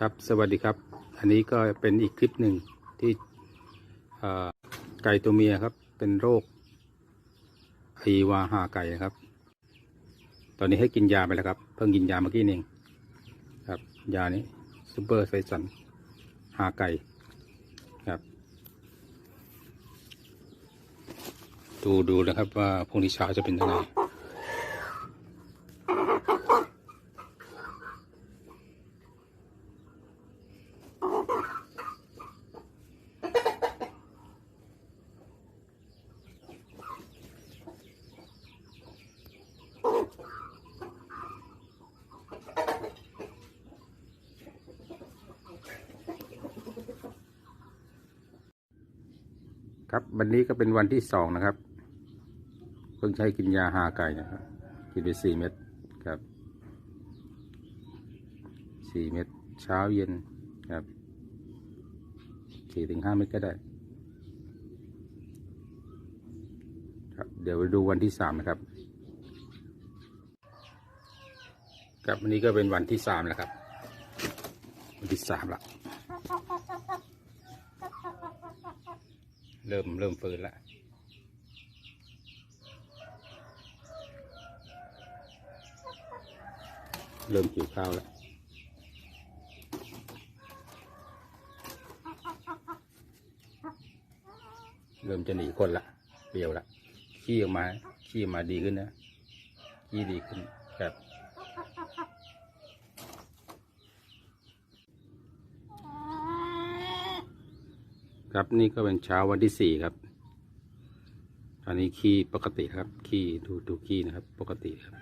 ครับสวัสดีครับ อันนี้ก็เป็นอีกคลิปหนึ่งที่ไก่ตัวเมียครับ เป็นโรคไอวาหาไก่นะครับ ตอนนี้ให้กินยาไปแล้วครับ เพิ่งกินยาเมื่อกี้นี่เองครับ ยานี้ซูเปอร์ไซสันหาไก่ครับ ดูดูนะครับว่าพรุ่งนี้เช้าจะเป็นยังไง ครับวันนี้ก็เป็นวันที่สองนะครับ เพิ่งใช้กินยาหาไก่นะครับ กินไปสี่เม็ดครับสี่เม็ดเช้าเย็นครับสี่ถึงห้าเม็ดก็ได้ ครับ เดี๋ยวไปดูวันที่สามนะครับ ครับวันนี้ก็เป็นวันที่สามแล้วครับ วันที่สามละ เริ่มเริ่มฟื้นล้วเริ่มหิวข้าวแล้วเริ่มจะหนีคนละเปรียวละขี้ออกมาขี้ออกมาดีขึ้นนะขี้ดีขึ้นครับ ครับนี่ก็เป็นเช้าวันที่สี่ครับตอนนี้ขี้ปกติครับขี้ดูดูขี้นะครับ ปกติครับ